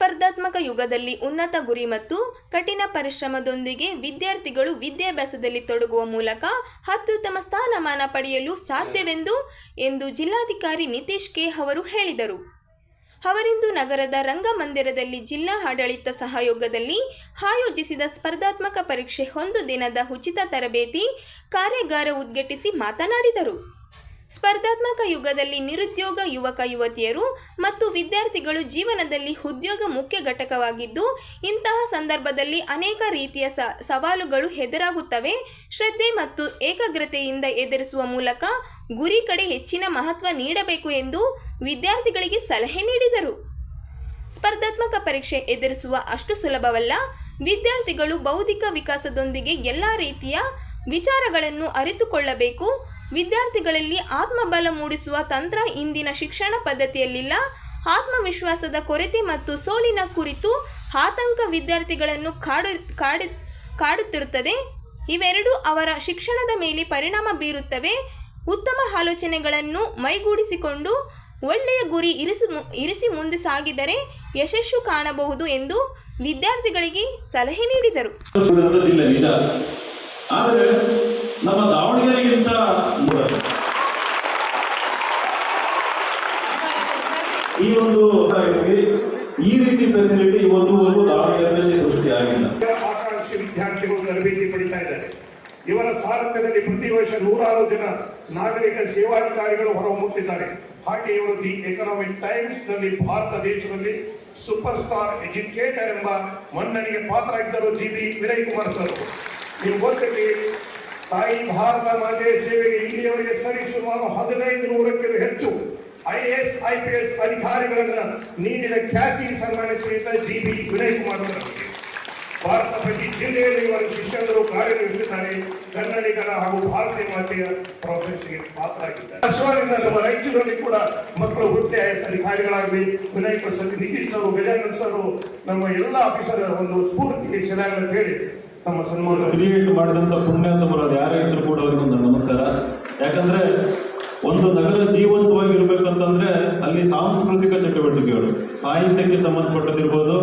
ಸ್ಪರ್ಧಾತ್ಮಕ ಯುಗದಲ್ಲಿ ಉನ್ನತ ಗುರಿ ಮತ್ತು ಕಠಿಣ ಪರಿಶ್ರಮದೊಂದಿಗೆ ವಿದ್ಯಾರ್ಥಿಗಳು ವಿದ್ಯಾಭ್ಯಾಸದಲ್ಲಿ ತೊಡಗುವ ಮೂಲಕ ಅತ್ಯುತ್ತಮ ಸ್ಥಾನಮಾನ ಪಡೆಯಲು ಸಾಧ್ಯವೆಂದು ಎಂದು ಜಿಲ್ಲಾಧಿಕಾರಿ ನಿತೀಶ್ ಕೆ ಅವರು ಹೇಳಿದರು. ಅವರಿಂದು ನಗರದ ರಂಗಮಂದಿರದಲ್ಲಿ ಜಿಲ್ಲಾ ಆಡಳಿತ ಸಹಯೋಗದಲ್ಲಿ ಆಯೋಜಿಸಿದ ಸ್ಪರ್ಧಾತ್ಮಕ ಪರೀಕ್ಷೆ ಒಂದು ದಿನದ ಉಚಿತ ತರಬೇತಿ ಕಾರ್ಯಾಗಾರ ಉದ್ಘಾಟಿಸಿ ಮಾತನಾಡಿದರು. ಸ್ಪರ್ಧಾತ್ಮಕ ಯುಗದಲ್ಲಿ ನಿರುದ್ಯೋಗ ಯುವಕ ಯುವತಿಯರು ಮತ್ತು ವಿದ್ಯಾರ್ಥಿಗಳು ಜೀವನದಲ್ಲಿ ಉದ್ಯೋಗ ಮುಖ್ಯ ಘಟಕವಾಗಿದ್ದು, ಇಂತಹ ಸಂದರ್ಭದಲ್ಲಿ ಅನೇಕ ರೀತಿಯ ಸವಾಲುಗಳು ಎದುರಾಗುತ್ತವೆ. ಶ್ರದ್ಧೆ ಮತ್ತು ಏಕಾಗ್ರತೆಯಿಂದ ಎದುರಿಸುವ ಮೂಲಕ ಗುರಿ ಕಡೆ ಹೆಚ್ಚಿನ ಮಹತ್ವ ನೀಡಬೇಕು ಎಂದು ವಿದ್ಯಾರ್ಥಿಗಳಿಗೆ ಸಲಹೆ ನೀಡಿದರು. ಸ್ಪರ್ಧಾತ್ಮಕ ಪರೀಕ್ಷೆ ಎದುರಿಸುವ ಅಷ್ಟು ಸುಲಭವಲ್ಲ. ವಿದ್ಯಾರ್ಥಿಗಳು ಬೌದ್ಧಿಕ ವಿಕಾಸದೊಂದಿಗೆ ಎಲ್ಲ ರೀತಿಯ ವಿಚಾರಗಳನ್ನು ಅರಿತುಕೊಳ್ಳಬೇಕು. ವಿದ್ಯಾರ್ಥಿಗಳಲ್ಲಿ ಆತ್ಮಬಲ ಮೂಡಿಸುವ ತಂತ್ರ ಇಂದಿನ ಶಿಕ್ಷಣ ಪದ್ಧತಿಯಲ್ಲಿಲ್ಲ. ಆತ್ಮವಿಶ್ವಾಸದ ಕೊರತೆ ಮತ್ತು ಸೋಲಿನ ಕುರಿತು ಆತಂಕ ವಿದ್ಯಾರ್ಥಿಗಳನ್ನು ಕಾಡು ಕಾಡು, ಕಾಡುತ್ತಿರುತ್ತದೆ. ಇವೆರಡೂ ಅವರ ಶಿಕ್ಷಣದ ಮೇಲೆ ಪರಿಣಾಮ ಬೀರುತ್ತವೆ. ಉತ್ತಮ ಆಲೋಚನೆಗಳನ್ನು ಮೈಗೂಡಿಸಿಕೊಂಡು ಒಳ್ಳೆಯ ಗುರಿ ಇರಿಸಿ ಇರಿಸಿ ಮುಂದೆ ಸಾಗಿದರೆ ಯಶಸ್ಸು ಕಾಣಬಹುದು ಎಂದು ವಿದ್ಯಾರ್ಥಿಗಳಿಗೆ ಸಲಹೆ ನೀಡಿದರು. ಆದರೆ ನಮ್ಮ ಈ ಒಂದು ಈ ರೀತಿ ಫೆಸಿಲಿಟಿ ಇವತ್ತುವರೆಗೂ ದಾವಣಗೆರೆಯಲ್ಲಿ ಸೃಷ್ಟಿಯಾಗಿಲ್ಲ ಆಕಾಂಕ್ಷಿ ವಿದ್ಯಾರ್ಥಿಗಳು ತರಬೇತಿ ಪಡಿತಾ ಇದ್ದಾರೆ. ಇವರ ಸಾರಥ್ಯದಲ್ಲಿ ಪ್ರತಿ ವರ್ಷ ನೂರಾರು ಜನ ನಾಗರಿಕ ಸೇವಾಧಿಕಾರಿಗಳು ಹೊರಹೊಮ್ಮುತ್ತಿದ್ದಾರೆ. ಹಾಗೆ ಇವರು ದಿ ಎಕನಾಮಿಕ್ ಟೈಮ್ಸ್ನಲ್ಲಿ ಭಾರತ ದೇಶದಲ್ಲಿ ಸೂಪರ್ ಸ್ಟಾರ್ ಎಜುಕೇಟರ್ ಎಂಬ ಮನ್ನಣೆಗೆ ಪಾತ್ರ ಇದ್ದರು G B Vinay Kumar sir. ನೀವು ಗೊತ್ತಿರಲಿ ತಾಯಿ ಭಾರತ ಮಾತೆಯ ಸೇವೆಗೆ ಇಲ್ಲಿಯವರೆಗೆ ಸರಿಸುಮಾರು ಹದಿನೈದು ನೂರಕ್ಕಿಂತ ಹೆಚ್ಚು ಐಎಎಸ್, ಐಪಿಎಸ್ ಅಧಿಕಾರಿಗಳನ್ನ ನೀಡಿದ ಖ್ಯಾತಿ ಸನ್ಮಾನ Shriyut G B Vinay Kumar sir. Bharata ಪ್ರತಿ ಜಿಲ್ಲೆಯಲ್ಲಿ ಇವರ ಶಿಷ್ಯಂದರು ಕಾರ್ಯನಿರ್ವಹಿಸುತ್ತಾರೆ ಕನ್ನಡಿಗರ ಹಾಗೂ ಭಾರತೀಯ ಮಾತೆಯ ಪ್ರಶಸ್ತಿಗೆ ಪಾತ್ರರಾಗಿದ್ದಾರೆ. ಅಶ್ವರಿಂದ ನಮ್ಮ ರಾಯಚೂರಲ್ಲಿ ಕೂಡ ಮಕ್ಕಳು ಹುಟ್ಟಿ ಐ ಎಸ್ ಅಧಿಕಾರಿಗಳಾಗಲಿ ವಿನಯ್ ಕುಮಾರ್ ನಿತೀಶ್ ಅವರು ಗಜಾನಂದ್ ಸರ್, ನಮ್ಮ ಎಲ್ಲ ಆಫೀಸರ್ ಒಂದು ಸ್ಫೂರ್ತಿಗೆ ಅಂತ ಹೇಳಿ ನಮ್ಮ ಸನ್ಮಾನ ಕ್ರಿಯೇಟ್ ಮಾಡಿದಂಥ ಪುಣ್ಯಾತ್ಮರು ಅದು ಯಾರೇ ಇದ್ರು ಕೂಡ ಅವರಿಗೆ ಒಂದು ನಮಸ್ಕಾರ. ಯಾಕಂದ್ರೆ ಒಂದು ನಗರ ಜೀವಂತವಾಗಿ ಇರ್ಬೇಕಂತಂದ್ರೆ ಅಲ್ಲಿ ಸಾಂಸ್ಕೃತಿಕ ಚಟುವಟಿಕೆಗಳು ಸಾಹಿತ್ಯಕ್ಕೆ ಸಂಬಂಧಪಟ್ಟದಿರ್ಬೋದು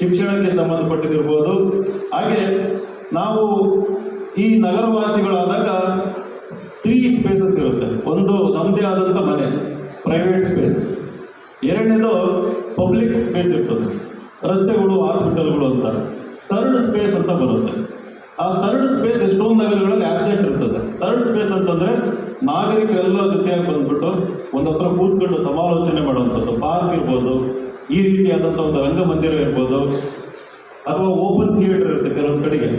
ಶಿಕ್ಷಣಕ್ಕೆ ಸಂಬಂಧಪಟ್ಟದಿರ್ಬೋದು ಹಾಗೆ ನಾವು ಈ ನಗರವಾಸಿಗಳಾದಾಗ ತ್ರೀ ಸ್ಪೇಸಸ್ ಇರುತ್ತೆ. ಒಂದು ನಮ್ಮದೇ ಆದಂಥ ಮನೆ ಪ್ರೈವೇಟ್ ಸ್ಪೇಸ್ ಎರಡನೇದು ಪಬ್ಲಿಕ್ ಸ್ಪೇಸ್ ಇರ್ತದೆ. ರಸ್ತೆಗಳು ಹಾಸ್ಪಿಟಲ್ಗಳು ಅಂತ. ಥರ್ಡ್ ಸ್ಪೇಸ್ ಅಂತ ಬರುತ್ತೆ. ಆ ಥರ್ಡ್ ಸ್ಪೇಸ್ ಎಷ್ಟೊಂದು ನಗರಗಳಲ್ಲಿ ಆಬ್ಸೆಂಟ್ ಇರ್ತದೆ. ಥರ್ಡ್ ಸ್ಪೇಸ್ ಅಂತಂದ್ರೆ ನಾಗರಿಕರೆಲ್ಲ ಜೊತೆಯಾಗಿ ಬಂದ್ಬಿಟ್ಟು ಒಂದು ಹತ್ರ ಕೂತ್ಕೊಂಡು ಸಮಾಲೋಚನೆ ಇರ್ಬೋದು ಈ ರೀತಿಯಾದಂಥ ಒಂದು ರಂಗಮಂದಿರ ಇರ್ಬೋದು ಅಥವಾ ಓಪನ್ ಥಿಯೇಟರ್ ಇರುತ್ತೆ ಕೆಲವೊಂದು ಕಡೆಗೆ.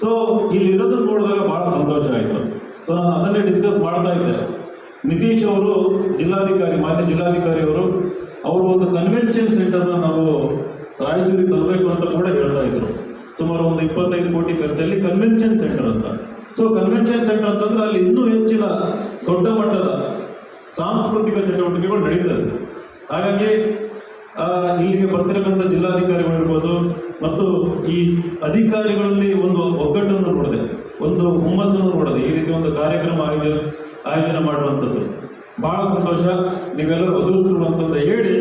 ಸೊ ಇಲ್ಲಿ ಇರೋದನ್ನ ನೋಡಿದಾಗ ಬಹಳ ಸಂತೋಷ ಆಯಿತು. ಸೊ ನಾನು ಅದನ್ನೇ ಡಿಸ್ಕಸ್ ಮಾಡ್ತಾ ಇದ್ದೆ. ನಿತೀಶ್ ಅವರು, ಜಿಲ್ಲಾಧಿಕಾರಿ, ಮಾನ್ಯ ಜಿಲ್ಲಾಧಿಕಾರಿ ಅವರು ಅವರು ಒಂದು ಕನ್ವೆನ್ಷನ್ ಸೆಂಟರ್ನ ನಾವು ರಾಯಚೂರಿಗೆ ತರಬೇಕು ಅಂತ ಕೂಡ ಹೇಳ್ತಾ ಇದ್ರು. ಸುಮಾರು ಒಂದು ಇಪ್ಪತ್ತೈದು ಕೋಟಿ ಖರ್ಚಲ್ಲಿ ಕನ್ವೆನ್ಷನ್ ಸೆಂಟರ್ ಅಂತ. ಸೊ ಕನ್ವೆನ್ಷನ್ ಸೆಂಟರ್ ಅಂತಂದ್ರೆ ಅಲ್ಲಿ ಇನ್ನೂ ಹೆಚ್ಚಿನ ದೊಡ್ಡ ಮಟ್ಟದ ಸಾಂಸ್ಕೃತಿಕ ಚಟುವಟಿಕೆಗಳು ನಡೀತದೆ. ಹಾಗಾಗಿ ಇಲ್ಲಿಗೆ ಬರ್ತಿರಕ್ಕಂಥ ಜಿಲ್ಲಾಧಿಕಾರಿಗಳು ಇರ್ಬೋದು ಮತ್ತು ಈ ಅಧಿಕಾರಿಗಳಲ್ಲಿ ಒಂದು ಒಗ್ಗಟ್ಟನ್ನು ನೋಡಿದೆ, ಒಂದು ಹುಮ್ಮಸ್ಸನ್ನು ನೋಡಿದೆ. ಈ ರೀತಿ ಒಂದು ಕಾರ್ಯಕ್ರಮ ಆಯೋಜನೆ ಆಯೋಜನೆ ಮಾಡುವಂಥದ್ದು. ಬಹಳ ಸಂತೋಷ. ನೀವೆಲ್ಲರೂ ಅದೃಷ್ಟರು ಹೇಳಿ ಹೇಳಿ